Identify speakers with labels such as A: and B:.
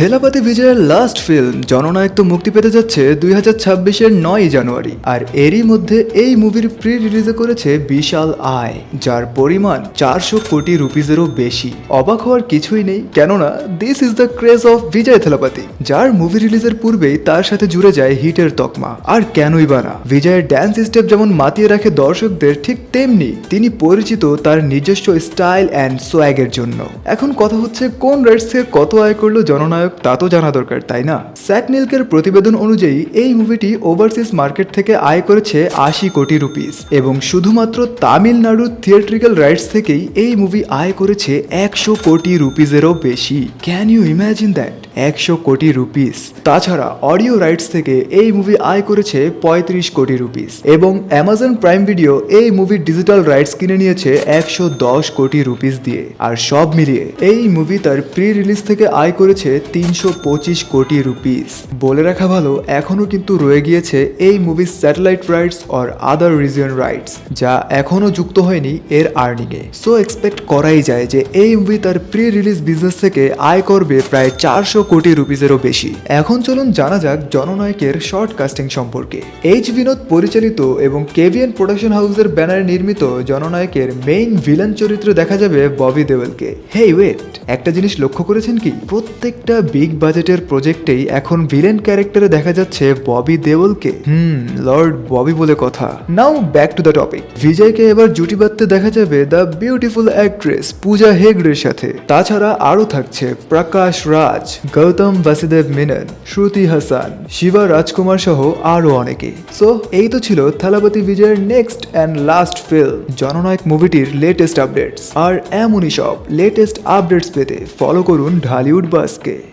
A: থেলাপাতি বিজয়ের last film জননায়ক তো মুক্তি পেতে যাচ্ছে দুই হাজার ছাব্বিশের নয় জানুয়ারি। আর এরই মধ্যে এই মুভির প্রি রিলিজে করেছে বিশাল আয়, যার পরিমাণ চারশো কোটি রুপিজেরও বেশি। অবাক হওয়ার কিছুই নেই, কেননা this is the craze of Vijay Thalapathy, যার মুভি রিলিজের পূর্বেই তার সাথে জুড়ে যায় হিটের তকমা। আর কেনই বা না, বিজয়ের ড্যান্স স্টেপ যেমন মাতিয়ে রাখে দর্শকদের ঠিক তেমনি তিনি পরিচিত তার নিজস্ব স্টাইল অ্যান্ড সোয়াগের জন্য। এখন কথা হচ্ছে কোন রাইটস কত আয় করল জননায়ক? তা তো জানা দরকার, তাই না? স্যাক নিলকের প্রতিবেদন অনুযায়ী, এই মুভিটি ওভারসিজ মার্কেট থেকে আয় করেছে আশি কোটি রুপিস এবং শুধুমাত্র তামিলনাড়ুর থিয়েট্রিক্যাল রাইটস থেকেই এই মুভি আয় করেছে একশো কোটি রুপিজেরও বেশি। ক্যান ইউ ইমাজিন দ্যাট একশো কোটি রুপিস। তাছাড়া অডিও রাইটস থেকে এই মুভি আয় করেছে পঁয়ত্রিশ কোটি রুপিস এবং অ্যামাজন প্রাইম ভিডিও এই মুভির ডিজিটাল রাইটস কিনে নিয়েছে একশো দশ কোটি রুপিস দিয়ে। আর সব মিলিয়ে, এই মুভি তার প্রি রিলিজ থেকে আয় করেছে তিনশো পঁচিশ কোটি রুপিস। বলে রাখা ভালো, এখনও কিন্তু রয়ে গিয়েছে এই মুভির satellite rights or other region rights যা এখনও যুক্ত হয়নি এর আর্নিংয়ে সো এক্সপেক্ট করাই যায় যে এই মুভি তার প্রি রিলিজ বিজনেস থেকে আয় করবে প্রায় চারশো কোটি রুপিসেরও বেশি। এখন চলুন জানা যাক জননায়কের শর্ট কাস্টিং সম্পর্কে। এইচ বিনোদ পরিচালিত এবং কেভিএন প্রোডাকশন হাউসের ব্যানারে নির্মিত জননায়কের মেইন ভিলেন চরিত্রে দেখা যাবে ববি দেওয়েলকে হে ওয়েট একটা জিনিস লক্ষ্য করেছেন কি? প্রত্যেকটা বিগ বাজেটের প্রজেক্টেই এখন ভিলেন ক্যারেক্টারে দেখা যাচ্ছে ববি দেওলকে। হুম, লর্ড ববি বলে কথা। Now back to the topic. বিজয়কে এবার জুটি বাঁধতে দেখা যাবে দ্য বিউটিফুল অ্যাক্ট্রেস পূজা হেগড়ের সাথে। তাছাড়া আরও থাকছে প্রকাশ রাজ, গৌতম বাসুদেব মেনন, শ্রুতি হাসান, শিবা রাজকুমার সহ আরও অনেকে। সো, এই তো ছিল থালাপতি বিজয়ের next and last film, Jananayak মুভিটির latest updates. আর এমনই সব লেটেস্ট আপডেটস পেতে ফলো করুন ঢালিউড বাসকে।